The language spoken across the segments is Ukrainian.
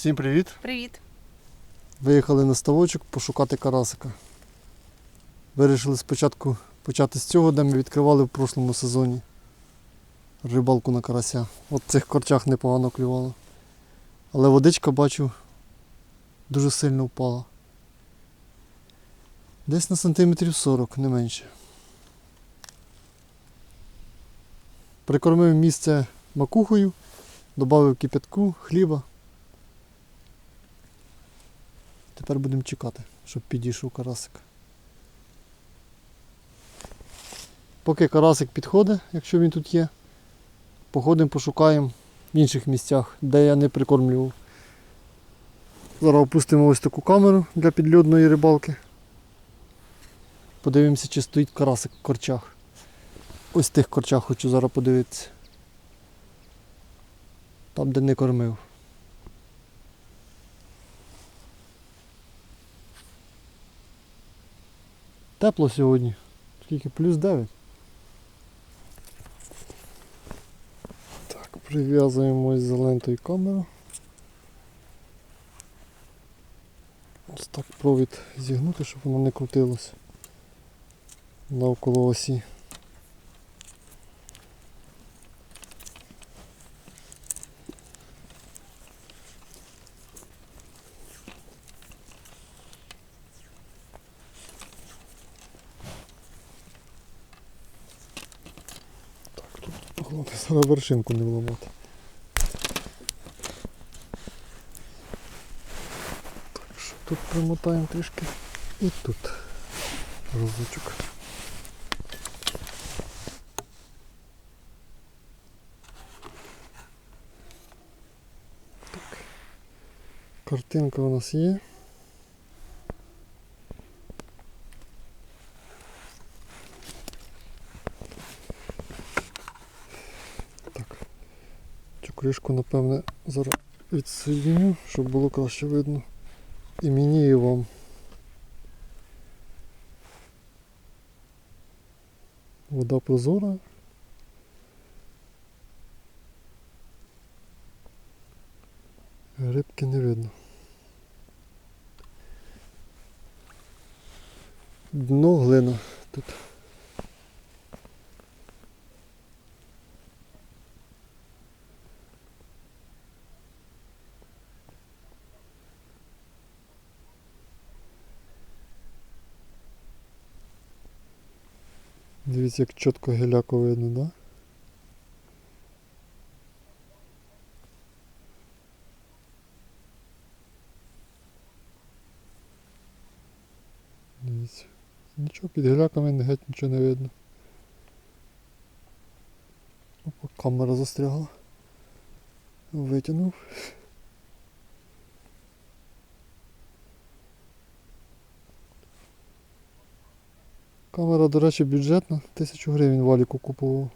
Всім привіт! Привіт. Виїхали на ставочок пошукати карасика. Вирішили спочатку почати з цього, де ми відкривали в прошлому сезоні рибалку на карася. От в цих корчах непогано клювало. Але водичка, бачу, дуже сильно впала. Десь на сантиметрів 40, не менше. Прикормив місце макухою, додав кипятку, хліба. Тепер будемо чекати, щоб підійшов карасик. Поки карасик підходить, якщо він тут є, походимо, пошукаємо в інших місцях, де я не прикормлював. Зараз опустимо ось таку камеру для підльодної рибалки. Подивимося, чи стоїть карасик в корчах. Ось тих корчах хочу зараз подивитися. Там, де не кормив. Тепло сьогодні. Скільки? Плюс 9. Так, прив'язуємо за зелентою камеру. Ось так провід зігнути, щоб воно не крутилось навколо осі. Головне зараз вершинку не вламати. Так що тут примотаємо трішки і тут розочок. Так. Картинка у нас є. Кришку, напевне, зараз відсоединю, щоб було краще видно. І мені, і вам. Вода прозора. Рибки не видно. Дно глина тут. Дивіться, як чітко геляко видно, да? Дивіться. Нічого під геляками геть нічого не видно. Опа, камера застрягла. Витягнув. Камера, до речі, бюджетна, тисячу гривень валіку купував.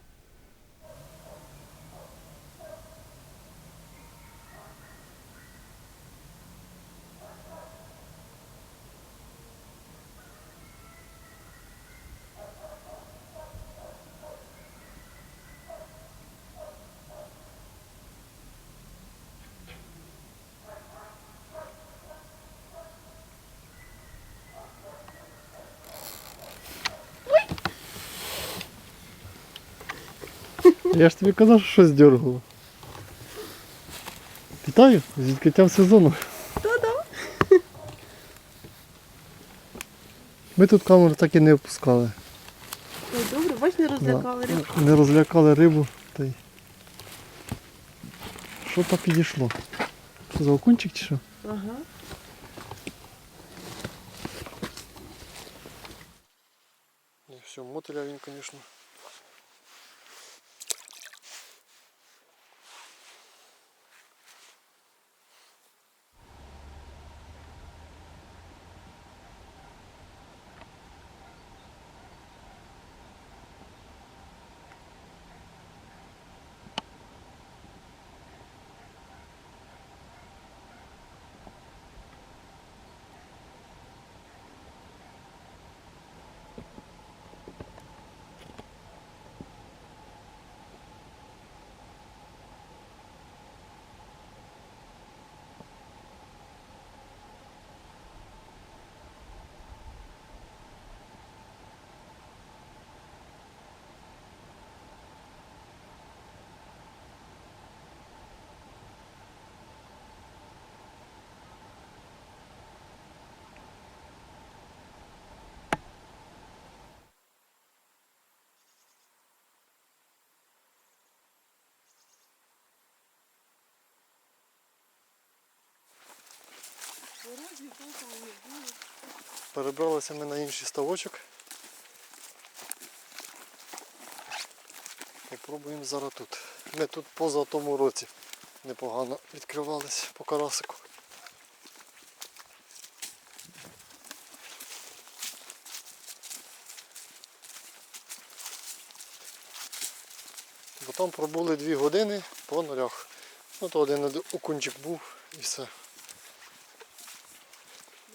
Я ж тобі казав, що щось дергало. Вітаю з відкриттям сезону. Та-да. Ми тут камеру так і не опускали. Ой, добре, бач, не розлякали риб. Не розлякали рибу. Та й... Що так підійшло? Що за окунчик чи що? Ага. Все, мотиля він, звісно. Морозі, толком не було. Перебралися ми на інший ставочок. Попробуємо зараз тут. Ми тут поза тому році непогано відкривались по карасику. Бо там пробули дві години по нулях. Ну то один окунчик був і все.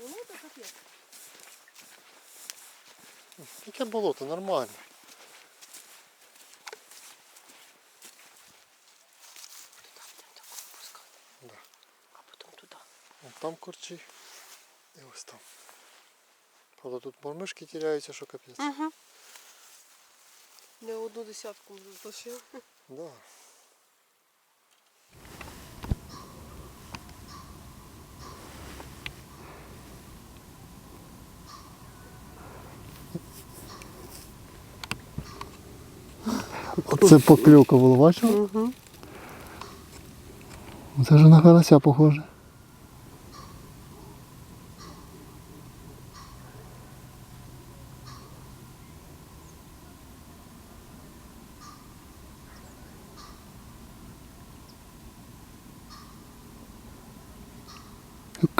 Було то капець. Яке болото, нормально. Туди будемо такого пускати. Да. А потім туди. Вон там корчі. І ось там. Правда, тут мормишки тіряються, що капець. Угу. Не одну десятку вже злишив. Да. Оце покльовка була, бачив? Угу. Це ж на карася похоже.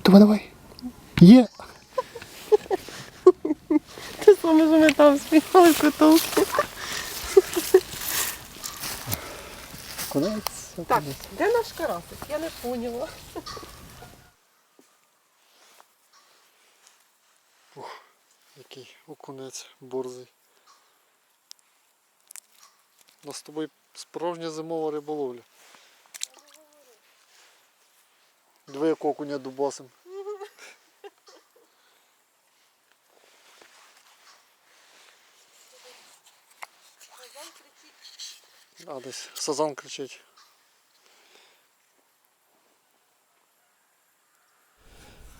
Давай, давай. Є! Те саме, що ми там спіймали котовки. Конець. Так, де наш карасик? Я не поняла. Який окунець борзий. У нас з тобою справжня зимова риболовля. Двоє окуня дубасим. А, десь сазан кричить.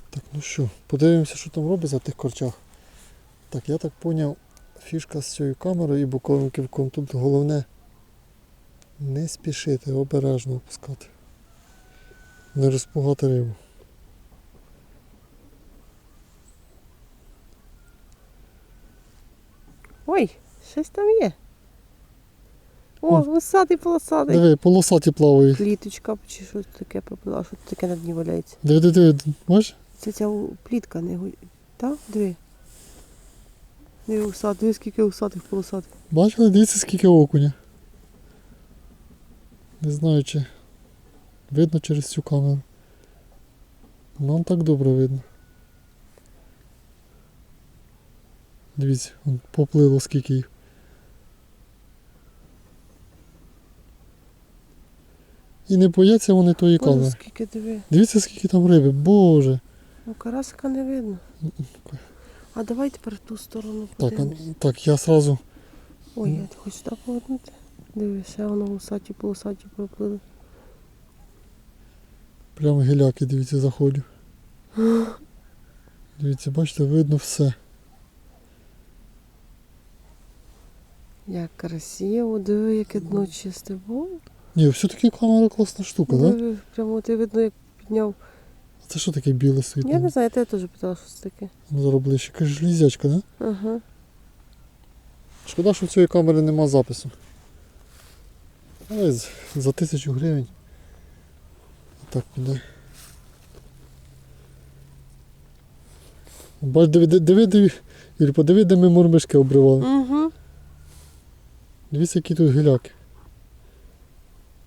Так, ну що, подивимося, що там робиться в тих корчах. Так, я так поняв, фішка з цією камерою і боковим ківком. Тут головне не спішити, обережно опускати. Не розпугати рибу. Ой, щось там є. О, висатий полосатий. Диви, полосаті плавають. Пліточка чи щось таке пропила, що таке на дні валяється. Диви, диви, диви, бачиш? Це ця плітка не гу... Так? Диви. Диви усат, диви скільки усатих полосатих. Бачили, дивіться скільки окуня. Не знаю чи видно через цю камеру. Нам так добре видно. Дивіться, поплило скільки їх. І не бояться вони тої камери. скільки диви. Дивіться скільки там риби, боже. Ну карасика не видно. А давай тепер ту сторону Так, а- подивимось. так, я сразу. Ой, я хочу сюди повернути. Диви, ще воно усаті полосаті проплили. Прямо гіляки, дивіться, заходжу. Дивіться, бачите, видно все. Як красиво, диви, яке дно чисте. Бо, Ні, все-таки камера класна штука, так? Да? прямо ти видно, як підняв. Це що таке біле світло? Я не знаю, я теж питала, що це таке. Ну, Зараз ближче. Каже, железячка, да? Ага. Шкода, що в цієї камери нема запису. Але за тисячу гривень. Так піде. Бач, диви, диви, диви, диви. Подиви, де ми мурмишки обривали. Угу. Дивіться, які тут гіляки.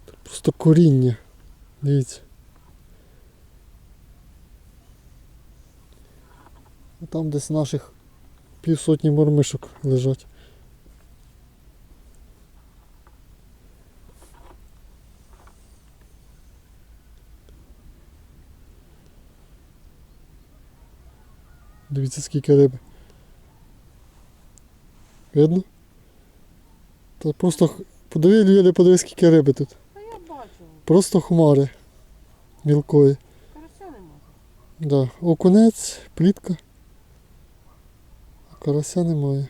Тут просто коріння. Дивіться. А Там десь наших півсотні мормишок лежать. Дивіться, скільки риби. Видно? Та просто подиви, Ліля, подиви, скільки риби тут. Я Просто хмари мілкої. карася. Да. Окунець, плітка. А карася немає.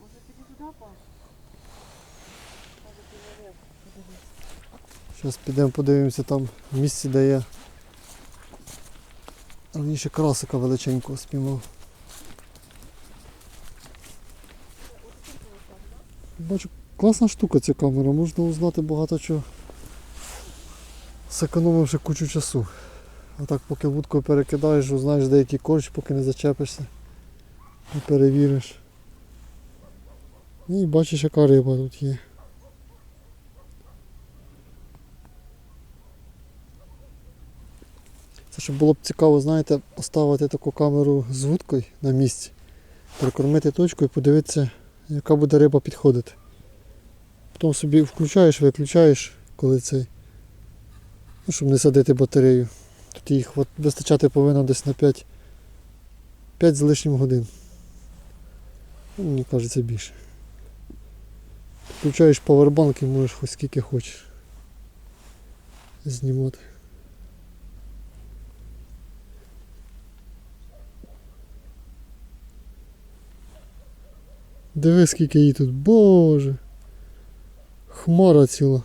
Може піти туди, пас? Зараз підемо подивимося там в місці, де є раніше красика величенького спіймав. Бачу, класна штука ця камера, можна узнати багато чого. Зекономивши кучу часу. А так поки вудкою перекидаєш, узнаєш деякий корч, поки не зачепишся. Не перевіриш. І бачиш, яка риба тут є. Це щоб було б цікаво, знаєте, поставити таку камеру з вудкою на місці, прикормити точку і подивитися, яка буде риба підходити. Потім собі включаєш, виключаєш, коли цей. Ну, щоб не садити батарею. Тут їх от вистачати повинно десь на 5, 5 з лишнім годин. Ну, мені кажеться більше. Включаєш павербанк і можеш хоч скільки хочеш знімати. Диви, скільки її тут, боже. Хмара ціла.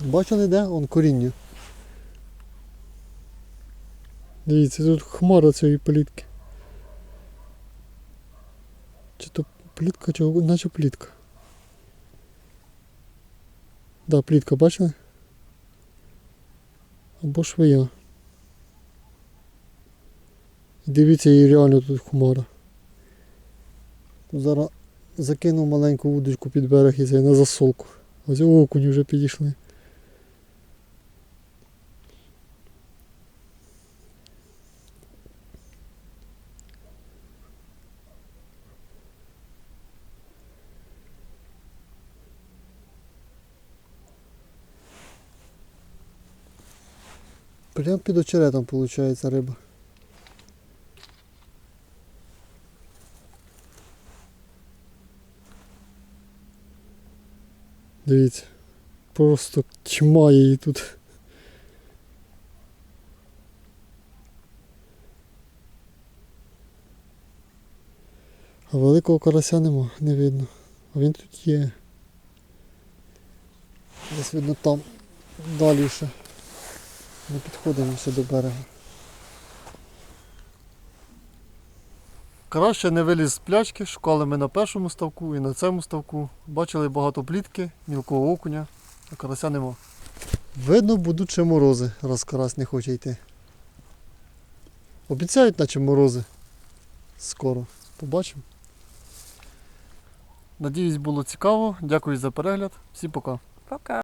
Бачили де? Он коріння. Дивіться, тут хмара цієї плітки. Чи то плітка, чи наче плітка. Да, плітка, бачили? Або швея. І дивіться, її реально тут хмара. Зараз закинув маленьку вудочку під берег і це на засолку. Ось окуні вже підійшли. Прям під очеретом виходить риба. Дивіться. Просто тьма її тут. А великого карася нема, не видно. А він тут є. Десь видно там далі ще. Не підходимо ще до берега. Краще не виліз з плячки, шукали ми на першому ставку і на цьому ставку. Бачили багато плітки, мілкого окуня, а карася нема. Видно, будуть ще морози, раз карась не хоче йти. Обіцяють, наче морози. Скоро. Побачимо. Надіюсь, було цікаво. Дякую за перегляд. Всім пока. Пока.